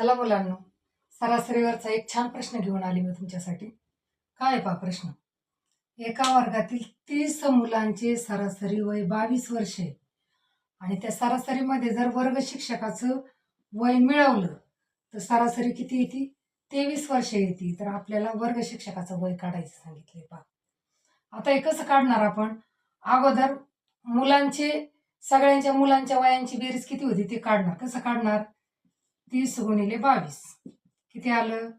चला मुलांना सरासरीवरचा एक छान प्रश्न घेऊन आली मी तुमच्यासाठी. काय आहे पा प्रश्न? एका वर्गातील तीस मुलांचे सरासरी वय बावीस वर्षे आणि त्या सरासरीमध्ये जर वर्ग शिक्षकाचं वय मिळवलं तर सरासरी किती येते? तेवीस वर्षे येते. तर आपल्याला वर्ग शिक्षकाचं वय काढायचं सांगितले पा आता हे कसं काढणार आपण? अगोदर मुलांचे सगळ्यांच्या मुलांच्या वयांची बेरीज किती होती ते काढणार. कसं काढणार? तीस गुणिले बावीस. किती आलं?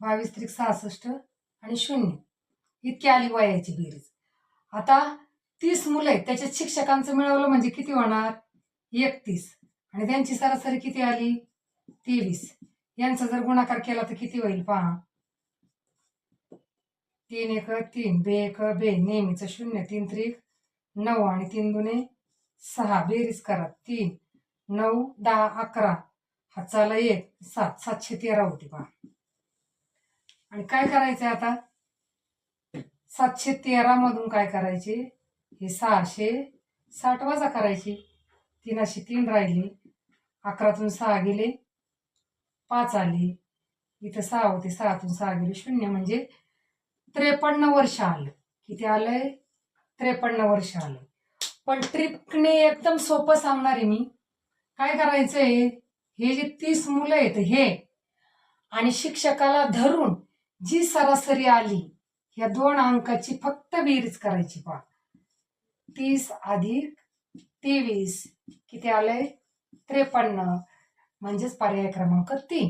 बावीस त्रिक सहासष्ट आणि शून्य. इतकी आली वयाची बेरीज. आता तीस मुलं आहेत त्याच्यात शिक्षकांचं मिळवलं म्हणजे किती होणार? एकतीस. आणि त्यांची सरासरी किती आली? तेवीस. यांचा जर गुणाकार केला तर किती होईल पहा? तीन एक तीन. बे एक बे. नेहमीचं शून्य. तीन त्रिक नऊ आणि तीन दुने सहा. बेरीज करा. तीन नऊ दहा अकरा. हाताला एक सात सातशे तेरा होती पहा आणि काय करायचंय आता? सातशे तेरा मधून काय करायचे? हे सहाशे साठ वजा करायची. तीनाशे तीन राहिली. अकरातून सहा गेले पाच आली. इथं सहा होते सहातून सहा गेले शून्य म्हणजे त्रेपन्न वर्ष आलं. किती आलंय? त्रेपन्न वर्ष आलं. पण ट्रिपने एकदम सोपं सांगणार आहे मी. काय करायचंय? हे जे तीस मुलं आहेत हे. आणि शिक्षकाला धरून जी सरासरी आली या दोन अंकाची फक्त बेरीज करायची पा तीस अधिक तेवीस किती आलंय? त्रेपन्न. म्हणजेच पर्याय क्रमांक तीन.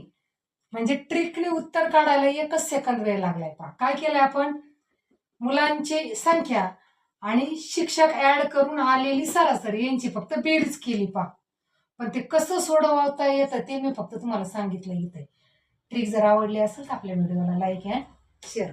म्हणजे ट्रिकने उत्तर काढायला एकच सेकंद वेळ लागलाय पा काय केलंय आपण? मुलांची संख्या आणि शिक्षक ऍड करून आलेली सरासरी यांची फक्त बेरीज केली पा पण ते कसं सोडवता येतं ते मी फक्त तुम्हाला सांगितलं इथे. ट्रिक जर आवडली असेल तर आपल्या व्हिडिओला लाईक अँड शेअर